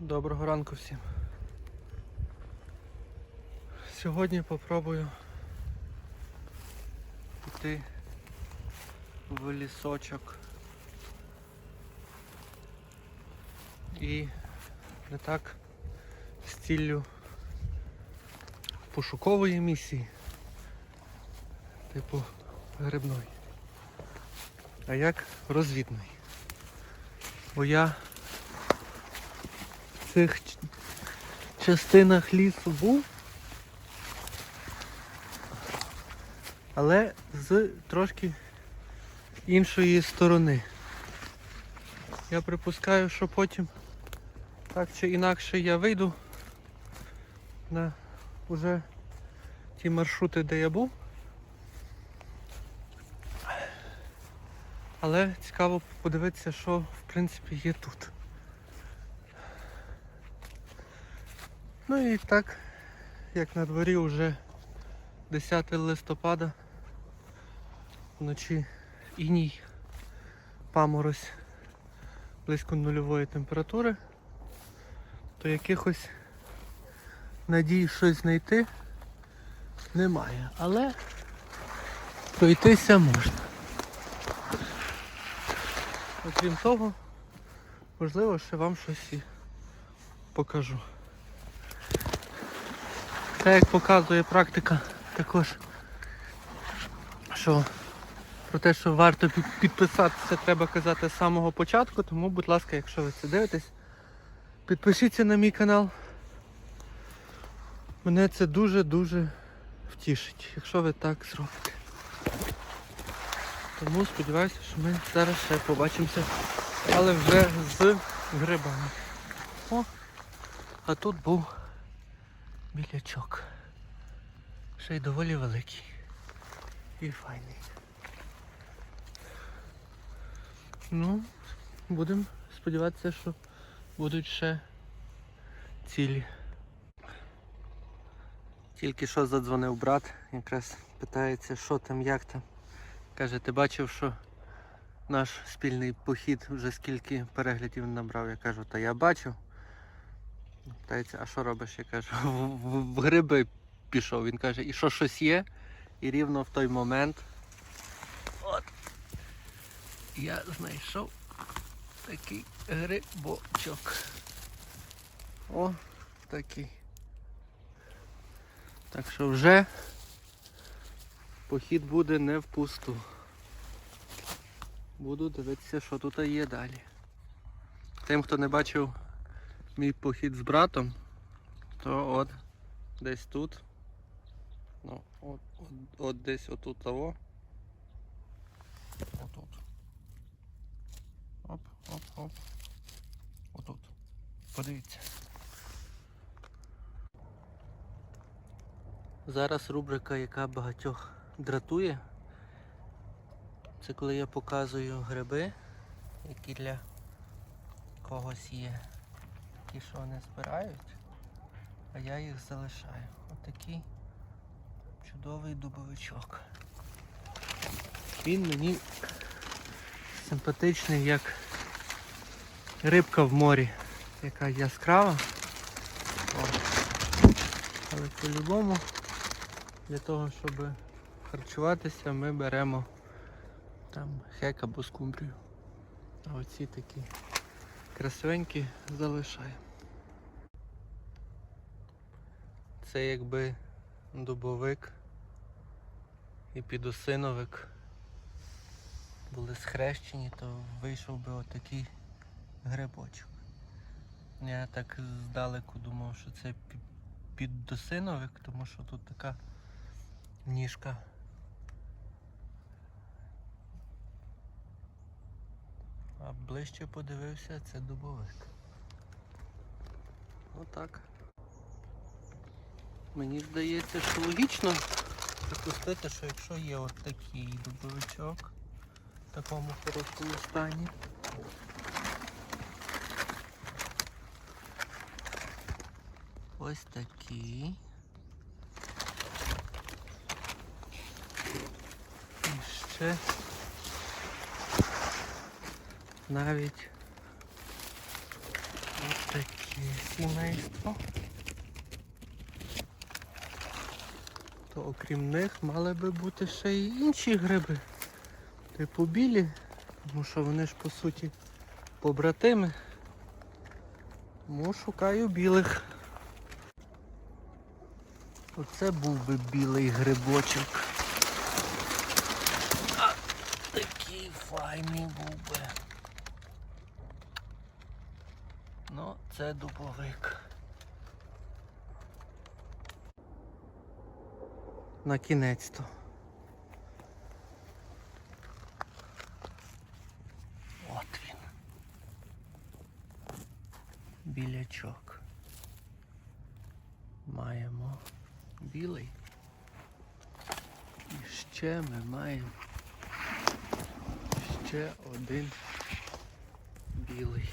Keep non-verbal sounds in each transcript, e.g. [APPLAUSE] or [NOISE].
Доброго ранку всім. Сьогодні попробую піти в лісочок. І не так з ціллю пошукової місії, типу грибної, а як розвідної. Бо я цих частинах лісу був, але з трошки іншої сторони. Я припускаю, що потім так чи інакше я вийду на уже ті маршрути, де я був. Але цікаво подивитися, що в принципі є тут. Ну і так, як на дворі вже 10 листопада, вночі іній, паморозь близько нульової температури, то якихось надій щось знайти немає. Але пройтися можна. Окрім того, можливо, ще вам щось і покажу. Це як показує практика також, що про те, що варто підписатися, треба казати з самого початку, тому, будь ласка, якщо ви це дивитесь, підпишіться на мій канал. Мене це дуже-дуже втішить, якщо ви так зробите. Тому сподіваюся, що ми зараз ще побачимося, але вже з грибами. О, а тут був білячок. Ще й доволі великий. І файний. Ну, будемо сподіватися, що будуть ще цілі. Тільки що задзвонив брат, якраз питається, що там, як там. Каже, ти бачив, що наш спільний похід вже скільки переглядів набрав. Я кажу, та я бачив. Питається, а що робиш? Я кажу, [LAUGHS] в, в- гриби пішов. Він каже, і що щось є? І рівно в той момент. От. Я знайшов такий грибочок. О, такий. Так що вже похід буде не впусту. Буду дивитися, що тут є далі. Тим, хто не бачив мій похід з братом, то от десь тут. Ну, от, от, от десь отут того. Отут. Оп, оп, оп. Отут. Подивіться. Зараз рубрика, яка багатьох дратує. Це коли я показую гриби, які для когось є. Ті, що вони збирають, а я їх залишаю. Отакий чудовий дубовичок. Він мені симпатичний, як рибка в морі, яка яскрава. Але по-любому для того, щоб харчуватися, ми беремо там хек або скумбрію. А оці такі красивенькі залишаємо. Це якби дубовик і підосиновик були схрещені, то вийшов би отакий грибочок. Я так здалеку думав, що це пі- піддосиновик, тому що тут така ніжка. А ближче подивився, це дубовик. Отак. Мені здається, що логічно припустити, що якщо є от такий дубовичок в такому хорошому стані. Ось такий. І ще навіть ось такі. сімейство. То окрім них мали би бути ще й інші гриби. Типу білі, тому що вони ж по суті побратими. Тому шукаю білих. Оце був би білий грибочок. А, такий файний був би. Ну, це дубовик. На кінець то. От він. Білячок. Маємо білий. І ще ми маємо ще один білий.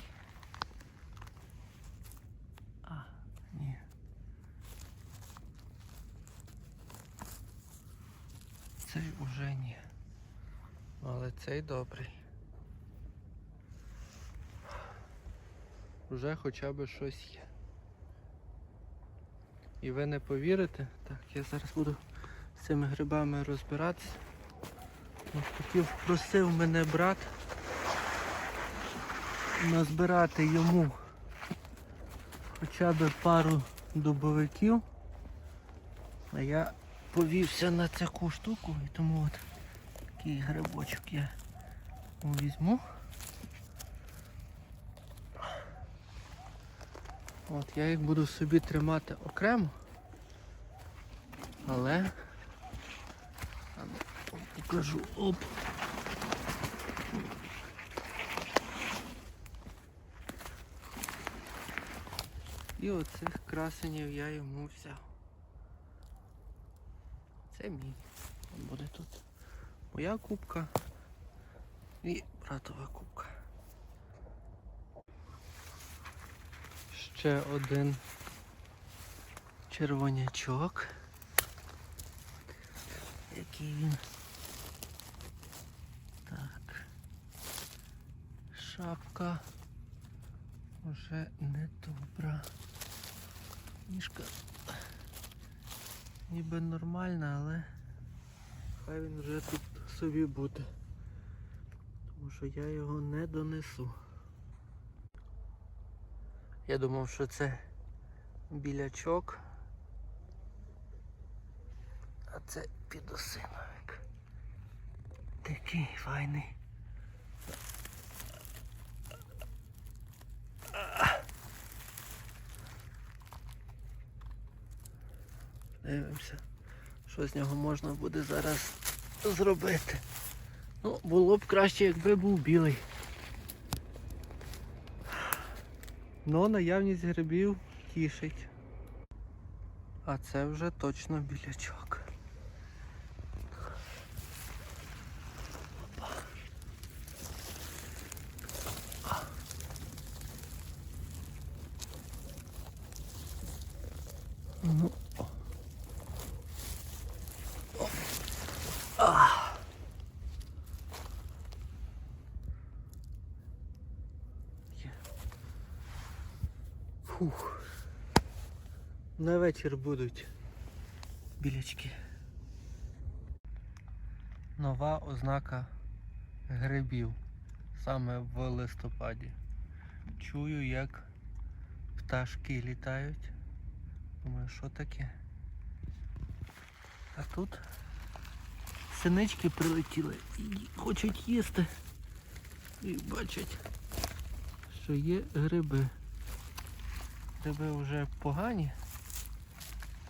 А, ні. Цей уже ні. Але цей добрий. Вже хоча б щось є. І ви не повірите, так, я зараз буду з цими грибами розбиратися. Хотів, просив мене брат назбирати йому хоча б пару дубовиків. А я повівся на таку штуку і тому от такий грибочок я візьму. От я їх буду собі тримати окремо. Але покажу оп. І оцих красенів я йому взяв. Це мій. От Буде тут моя кубка і братова кубка. Ще один червонячок. Який він. Так. Шапка вже не добра. Ніжка ніби нормальна, але хай він вже тут собі буде. Тому що я його не донесу. Я думав, що це білячок. А це підосиновик. Такий файний. Дивимося, що з нього можна буде зараз зробити. Ну, було б краще, якби був білий. Но наявність грибів тішить. А це вже точно білячок. Фух. На вечір будуть білячки. Нова ознака грибів саме в листопаді. Чую, як пташки літають. Думаю, що таке? А тут синички прилетіли і хочуть їсти. І бачать, що є гриби. Гриби вже погані,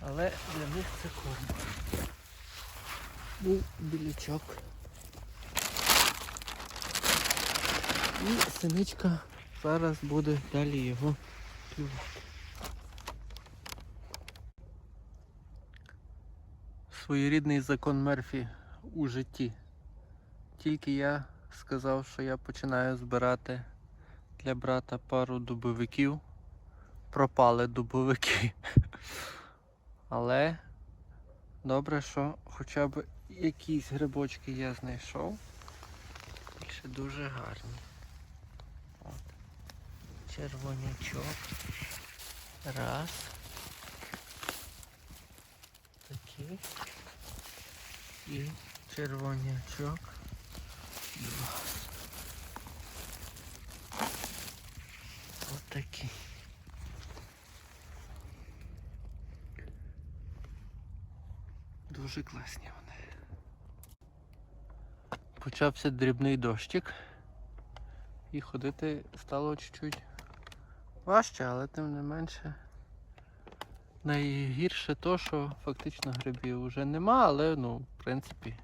але для них це корм. Був білячок. І синичка зараз буде далі його клювати. Своєрідний закон Мерфі у житті. Тільки я сказав, що я починаю збирати для брата пару дубовиків. Пропали дубовики. [LAUGHS] Але добре, що хоча б якісь грибочки я знайшов. І ще дуже гарні. От. Червонячок. Раз. Такий. І червонячок. Два. Отакий. Дуже класні вони. Почався дрібний дощик. І ходити стало чуть-чуть важче, але тим не менше. Найгірше то, що фактично грибів вже нема, але ну, в принципі,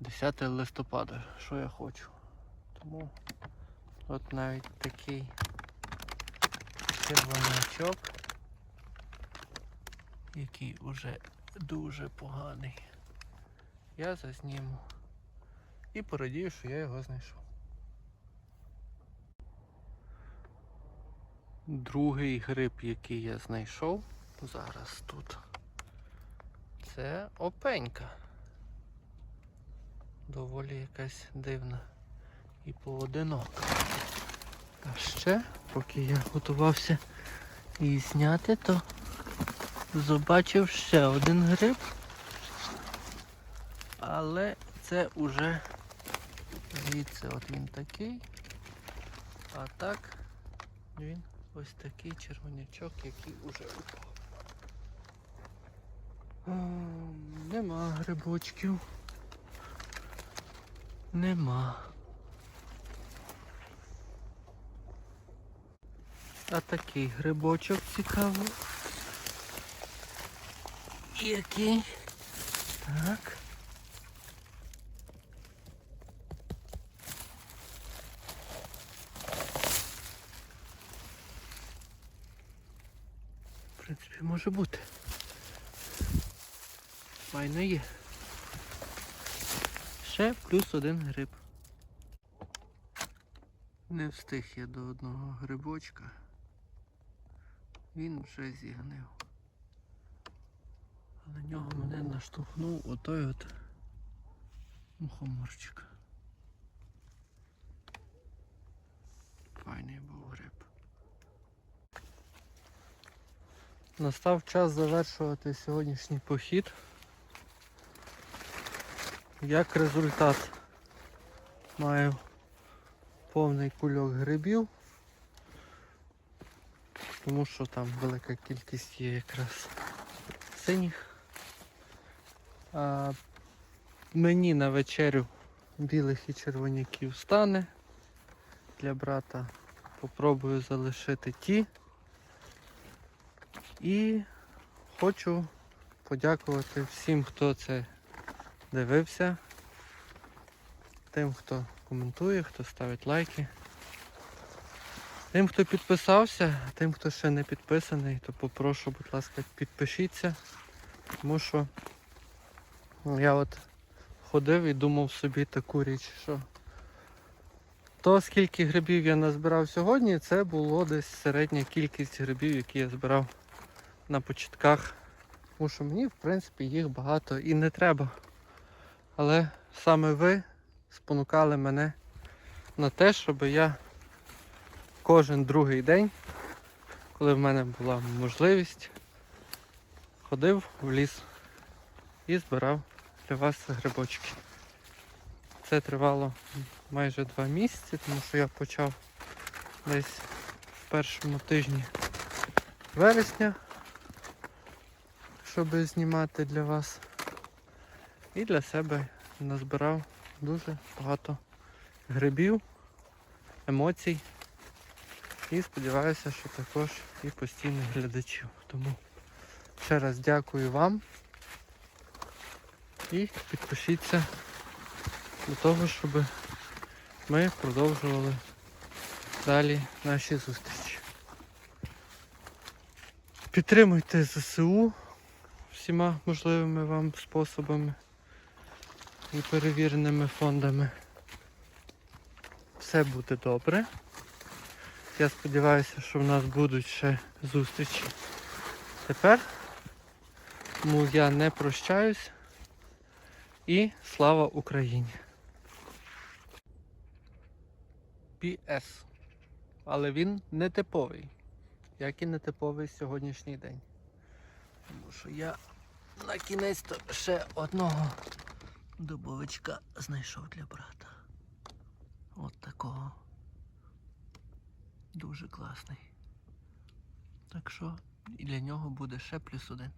10 листопада, що я хочу. Тому от навіть такий червонячок, який уже дуже поганий. Я зазніму. І порадію, що я його знайшов. Другий гриб, який я знайшов зараз тут, це опенька. Доволі якась дивна і поодинока. А ще, поки я готувався її зняти, то побачив ще один гриб. Але це уже звідси от він такий. А так він ось такий червонячок, який уже упав. Нема грибочків. Нема. А такий грибочок цікавий. Який? Так. В принципі, може бути. Файно є. Ще плюс один гриб. Не встиг я до одного грибочка. Він вже зігнив. На нього мене наштовхнув отой от мухоморчик. Файний був гриб. Настав час завершувати сьогоднішній похід. Як результат маю повний кульок грибів, тому що там велика кількість є якраз синіх. А мені на вечерю білих і червоняків стане. Для брата попробую залишити ті. І хочу подякувати всім, хто це дивився, тим, хто коментує, хто ставить лайки. Тим, хто підписався, тим, хто ще не підписаний, то попрошу, будь ласка, підпишіться. Тому що я от ходив і думав собі таку річ, що то скільки грибів я назбирав сьогодні, це було десь середня кількість грибів, які я збирав на початках. Тому що мені, в принципі, їх багато і не треба. Але саме ви спонукали мене на те, щоб я кожен другий день, коли в мене була можливість, ходив в ліс і збирав для вас грибочки. Це тривало майже два місяці, тому що я почав десь в першому тижні вересня, щоб знімати для вас. І для себе назбирав дуже багато грибів, емоцій. І сподіваюся, що також і постійних глядачів. Тому ще раз дякую вам і підпишіться для того, щоб ми продовжували далі наші зустрічі. Підтримуйте ЗСУ всіма можливими вам способами і перевіреними фондами. Все буде добре. Я сподіваюся, що в нас будуть ще зустрічі тепер. Тому я не прощаюсь. І слава Україні! PS. Але він не типовий. як і нетиповий сьогоднішній день. Тому що я на кінець то ще одного дубовичка знайшов для брата. От такого. Дуже класний. Так що і для нього буде ще плюс один.